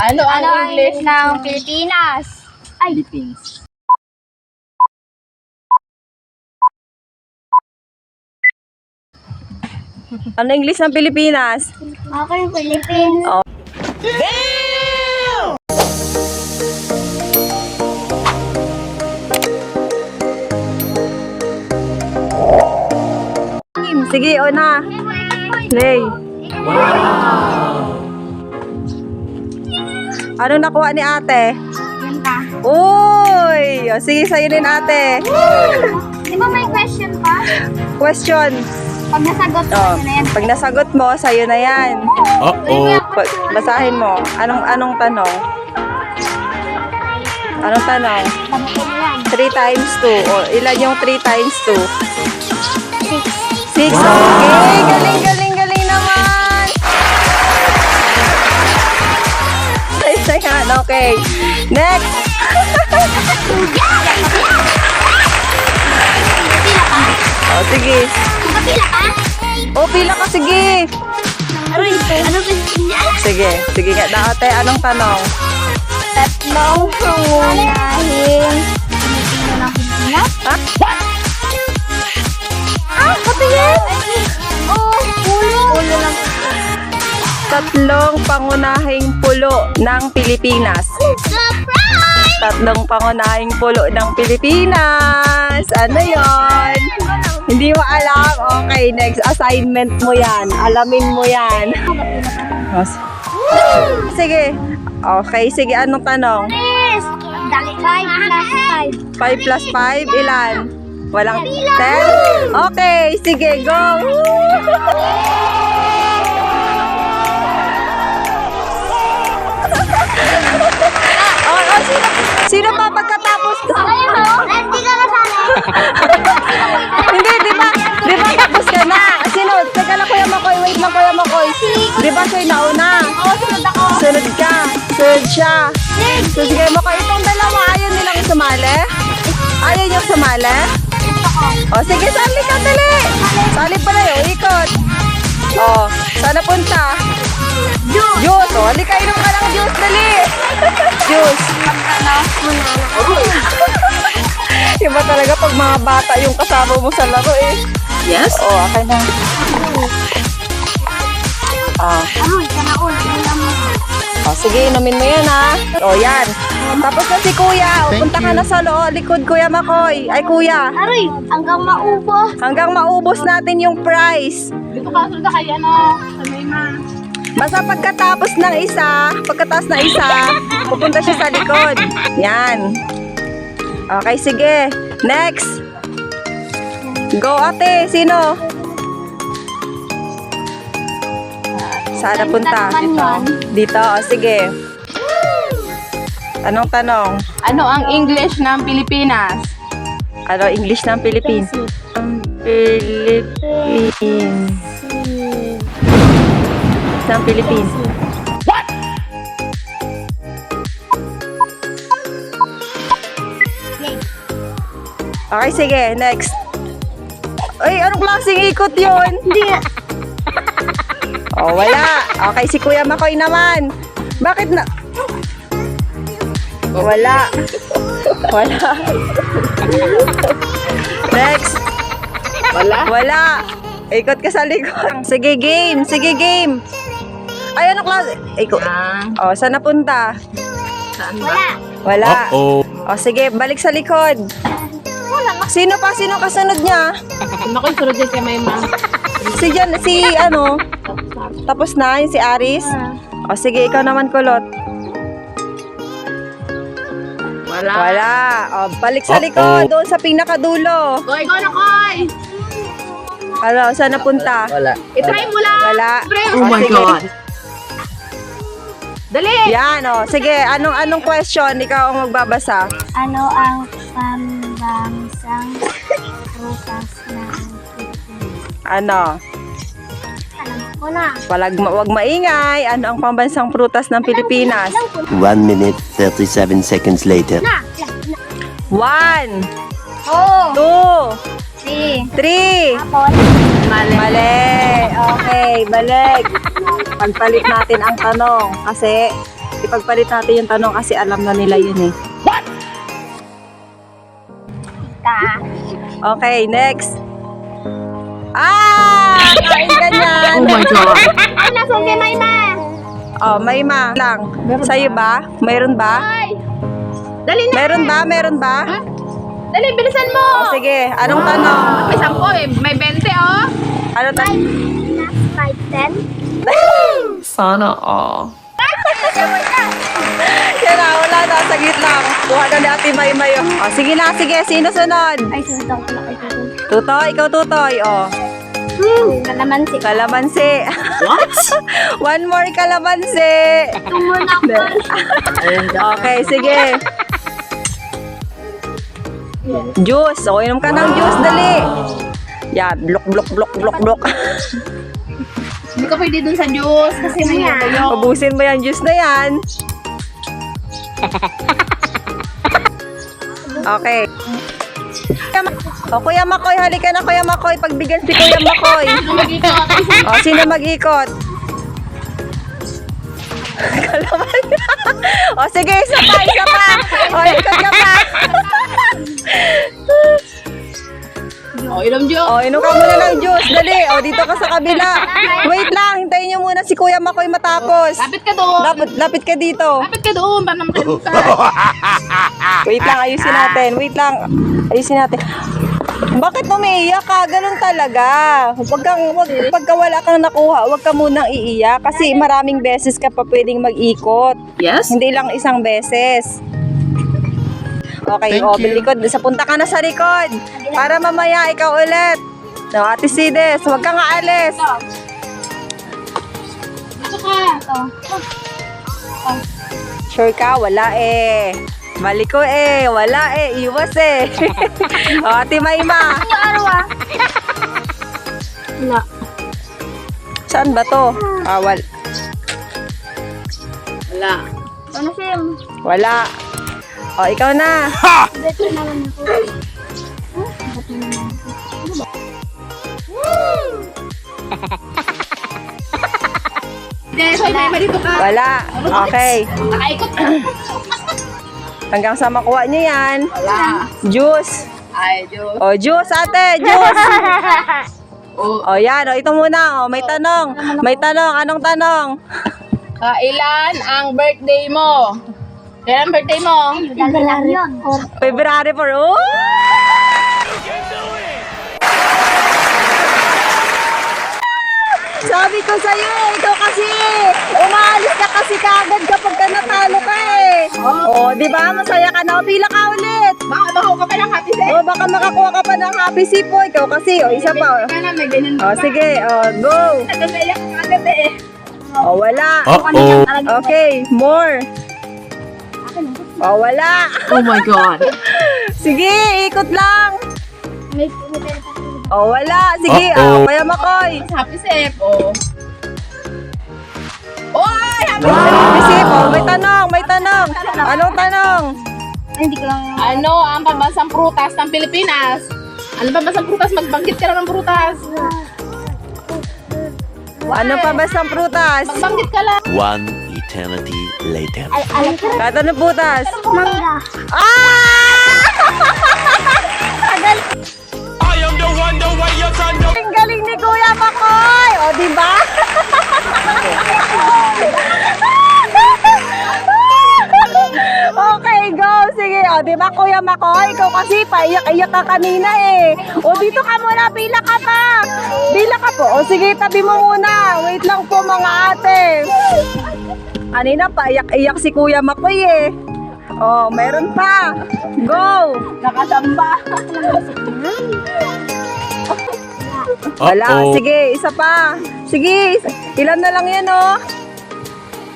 Ano ang Ano ang English ng Pilipinas? Ay, Philippines? Ano English ng Pilipinas? okay, Philippines. Sige, una. Lay. Ano nakuha ni ate? Yan pa. Uy! Sige, sa'yo din ate. Di ba may question pa? Question. Pag nasagot ko, Oh, na yan. pag nasagot mo, sa'yo na yan. Uh-oh. Pag, basahin mo. Anong anong tanong? Anong tanong? Sabi ko na yan. 3 times 2. O, ilan yung 3 times 2? Six. 6. Okay, galing, galing, Okay. Next. o, sige. Kapila ka? O, pila ka. Sige. Aroy, ano niya? Sige. Sige nga. Dati, anong tanong? Tatlong pangunahing Tatlong pangunahing pulo ng Pilipinas. Surprise! Tatlong pangunahing pulo ng Pilipinas. Ano yon? Hindi mo alam? Okay, next assignment mo yan. Alamin mo yan. Sige. Okay, sige. Anong tanong? Yes! Dali 5 plus 5 plus 5, ilan? Walang 10? Okay, sige, go! Di ba siya'y nauna? Oo, sunod ako. Sunod ka. Sunod siya. So, sige, Makoy. Itong dalawa, ayaw nilang sumali? Ayaw niyo sumali? O, sige, sali ka, dali. Sali pala yun, ikot. O, sana punta? Juice. Juice. O, halika, inom ka ng juice, dali. Juice. Iba talaga pag mga bata yung kasama mo sa laro eh. Yes? O, akin na. Ah. Ano, isa na ulo. Alam mo. O, sige, inumin mo yan ha. O, yan. Tapos na si kuya. O, punta ka na sa loob. Likod, kuya Makoy. Ay, kuya. Aroy, hanggang maubos. Hanggang maubos natin yung prize. Dito ka sunod kay ano, sa may ma. Basta pagkatapos ng isa, pagkatapos ng isa, pupunta siya sa likod. Yan. Okay, sige. Next. Go, ate. Sino? Saan na punta? Dito Dito. O, sige. Anong tanong? Ano ang English ng Pilipinas? Ano, English ng Philippines? Ang Philippines. Ng Philippines. Okay, sige. Next. Ay, anong klaseng ikot yun? Hindi. oh, wala. Okay, si Kuya Makoy naman. Bakit na... Wala. Wala. Next. Wala. Wala. Ikot ka sa likod. Sige, game. Sige, game. Ay, ano klase? Ikot. Ah, Oh, saan napunta? saan Wala. ba? Wala. Uh-oh. Oh, sige, balik sa likod. Sino pa? Sino kasunod niya? Ano ko yung sunod dyan kay may ma? Si Jan, si ano? Tapos na, yung si Aris? O sige, ikaw naman kulot. Wala. Wala. O, balik sa likod, doon sa pinakadulo. Koy, go na, Koy! Ano, saan napunta? Wala. I-try mo lang. Wala. Oh my God. Dali! Yan, o. Sige, anong anong question? Ikaw ang magbabasa. Ano ang pambansang prutas ng Pilipinas? Ano? Na. Walag, wag maingay. Ano ang pambansang prutas ng Pilipinas? Alam ko na. One minute, 37 seconds later. Na. na. One, Oh. two, Si. three. Apple. Mali. Mali. Okay, balik. Pagpalit natin ang tanong kasi Ipagpalit natin yung tanong kasi alam na nila yun eh. Ta. Okay, next. Ah! Kain ka niyan. Oh my God. Ay, nasan si Mayma? Oh, may ma lang. Sa'yo ba? Mayroon ba? Ay! Dali na! Meron ba? Meron ba? Dali, bilisan mo! Oh, sige, anong tanong? May sampo eh. May 20 oh. Ano tanong? Five, ten. Sana all. Yan na, wala na, saglit lang. Kuha na ni Ate Maymay. Oh, sige na, sige. Sino sunod? Ay, sunod pala kay Tutoy. Tutoy, ikaw tutoy. Oh, Hmm, kalamansi. kalamansi. What? One more kalamansi. Okay, sige. Juice. O, inom ka ng juice, dali. Yan, blok, blok, blok, blok, blok. Hindi ka pwede dun sa juice kasi may Yeah. tuyo. Ubusin mo yung juice na yan. Okay. O, Kuya Makoy, halika na Kuya Makoy. Pagbigyan si Kuya Makoy. O, sino mag-ikot? Kalaman. o, sige, isa pa, isa pa. O, ikot ka pa. Oh, inom juice. O, inom ka muna ng juice. Dali. O, dito ka sa kabila. Wait lang, si Kuya Makoy matapos. Lapit ka doon. Lapit, lapit ka dito. Lapit ka doon. Para naman kayo ka. Wait lang, ayusin natin. Wait lang. Ayusin natin. Bakit umiiyak ka? Ganun talaga. Wag kang, wag, pagka wala kang nakuha, wag ka munang iiyak. Kasi maraming beses ka pa pwedeng mag-ikot. Yes? Hindi lang isang beses. Okay, o, likod. Sa punta ka na sa likod. Para mamaya ikaw ulit. No, Ate Sides, wag kang aalis. Dito ka. Sure ka? Wala eh. Mali ko eh. Wala eh. Iwas eh. o, Ate Mayma. Ano araw ah? Wala. Saan ba to? Ah, wal Wala. Ano siya? wala. O, ikaw na. Beto naman ako. Hindi, may ka. Wala. Okay. Nakaikot ka. Hanggang sa makuha niyo yan. Wala. Juice. Ay, Diyos. O, juice, ate. Juice. Oh, O, yan. O, ito muna. O, may tanong. May tanong. Anong tanong? kailan ang birthday mo? Kailan ang birthday mo? Yun. Or, February 4. Oh! Sabi ko sa'yo, ikaw kasi, umaalis ka kasi kagad kapag ka natalo ka eh. Oh, di ba? Masaya ka na. O, pila ka ulit. Baka baka ka pa ng happy set. O, baka makakuha ka pa ng happy sip po. Ikaw kasi, o, isa pa. Ka na, may ganyan O, sige, o, go. Nagagayak ka agad eh. O, wala. Uh-oh. Okay, more. O, wala. Oh my God. Sige, ikot lang. may may pera pa siya. O, wala. Sige, Uh-oh. o, Kuya Makoy. Happy set. Oh. Oy! Happy Happy sip. O, may tanong, may tanong. Anong tanong? Ay, hindi ko lang. Ano ang pambansang prutas ng Pilipinas? Ano pambansang prutas? Magbanggit ka lang ng prutas. Ano pa ba sa prutas? Magbanggit ka lang. One eternity later. Ay, alam ko. Katanong putas. Mangga. Ah! Ang galing ni Kuya Makoy! O, di ba? okay, go! Sige, o, di ba Kuya Makoy? Ikaw kasi paiyak-iyak ka kanina eh. O, dito ka muna, pila ka pa. Pila ka po. O, sige, tabi mo muna. Wait lang po mga ate. Kanina paiyak-iyak si Kuya Makoy eh. Oh, meron pa. Go! Nakasamba. Wala. Uh-oh. Sige, isa pa. Sige, ilan na lang yan, oh.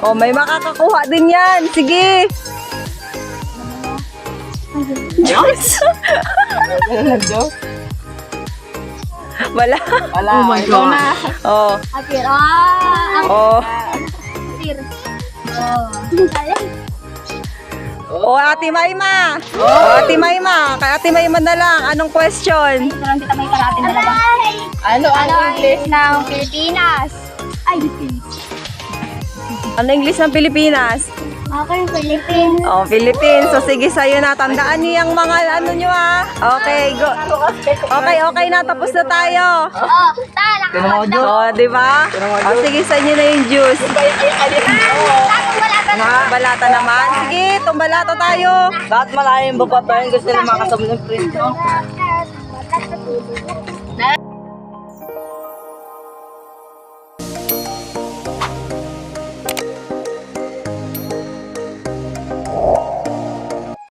Oh, may makakakuha din yan. Sige. Diyos. Wala. Wala. Oh my God. Na. Oh, Apir. Ah! oh. Oh. Galing. Oh, Ate Mayma. Oh, Ate Mayma. Kay Ate Mayma na lang. Anong question? Ito lang kita may karatin na lang. Ano ang Ano ang English? Ng Pilipinas? Ay, Ano English ng Pilipinas? Okay, Philippines. Oh, Philippines. So, sige sa'yo na. Tandaan niyo yung mga ano nyo ah. Okay, go. Okay, okay na. Tapos na tayo. Oh, tala ka. Oh, di ba? Oh, sige, sa inyo na yung juice. Ah, balata naman. Sige, tumbalata tayo. Kahit malayong babatayin gusto nila makasabot ng print, no?